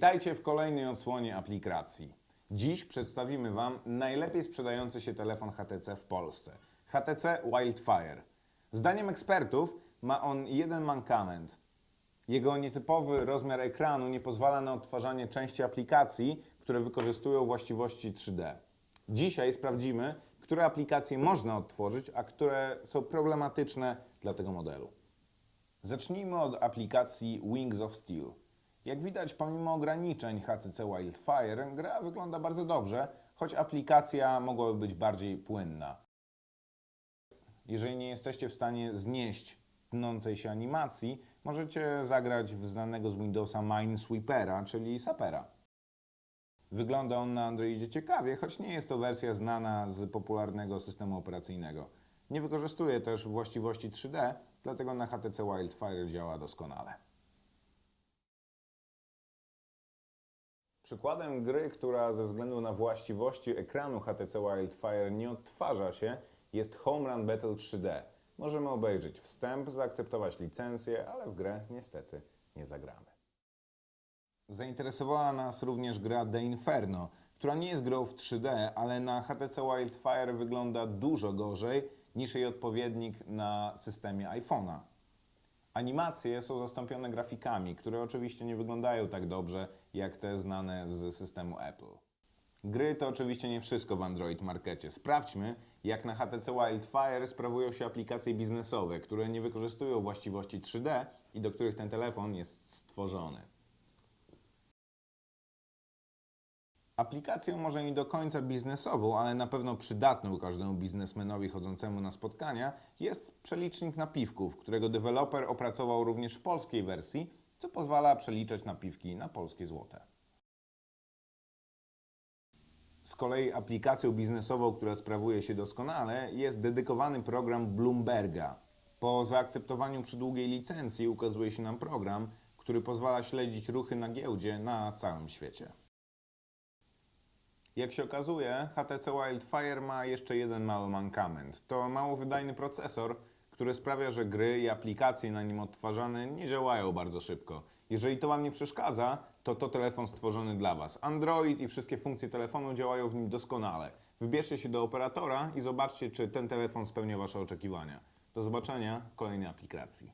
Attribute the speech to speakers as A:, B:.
A: Witajcie w kolejnej odsłonie aplikacji. Dziś przedstawimy Wam najlepiej sprzedający się telefon HTC w Polsce. HTC Wildfire. Zdaniem ekspertów ma on jeden mankament. Jego nietypowy rozmiar ekranu nie pozwala na odtwarzanie części aplikacji, które wykorzystują właściwości 3D. Dzisiaj sprawdzimy, które aplikacje można odtworzyć, a które są problematyczne dla tego modelu. Zacznijmy od aplikacji Wings of Steel. Jak widać, pomimo ograniczeń HTC Wildfire, gra wygląda bardzo dobrze, choć aplikacja mogłaby być bardziej płynna. Jeżeli nie jesteście w stanie znieść tnącej się animacji, możecie zagrać w znanego z Windowsa Minesweepera, czyli Sapera. Wygląda on na Androidzie ciekawie, choć nie jest to wersja znana z popularnego systemu operacyjnego. Nie wykorzystuje też właściwości 3D, dlatego na HTC Wildfire działa doskonale. Przykładem gry, która ze względu na właściwości ekranu HTC Wildfire nie odtwarza się, jest Home Run Battle 3D. Możemy obejrzeć wstęp, zaakceptować licencję, ale w grę niestety nie zagramy. Zainteresowała nas również gra The Inferno, która nie jest grą w 3D, ale na HTC Wildfire wygląda dużo gorzej niż jej odpowiednik na systemie iPhone'a. Animacje są zastąpione grafikami, które oczywiście nie wyglądają tak dobrze jak te znane z systemu Apple. Gry to oczywiście nie wszystko w Android Markecie. Sprawdźmy, jak na HTC Wildfire sprawują się aplikacje biznesowe, które nie wykorzystują właściwości 3D i do których ten telefon jest stworzony. Aplikacją może nie do końca biznesową, ale na pewno przydatną każdemu biznesmenowi chodzącemu na spotkania jest przelicznik napiwków, którego deweloper opracował również w polskiej wersji, co pozwala przeliczać napiwki na polskie złote. Z kolei aplikacją biznesową, która sprawuje się doskonale, jest dedykowany program Bloomberga. Po zaakceptowaniu przydługiej licencji ukazuje się nam program, który pozwala śledzić ruchy na giełdzie na całym świecie. Jak się okazuje, HTC Wildfire ma jeszcze jeden mały mankament. To mało wydajny procesor, który sprawia, że gry i aplikacje na nim odtwarzane nie działają bardzo szybko. Jeżeli to Wam nie przeszkadza, to to telefon stworzony dla Was. Android i wszystkie funkcje telefonu działają w nim doskonale. Wybierzcie się do operatora i zobaczcie, czy ten telefon spełnia Wasze oczekiwania. Do zobaczenia w kolejnej aplikacji.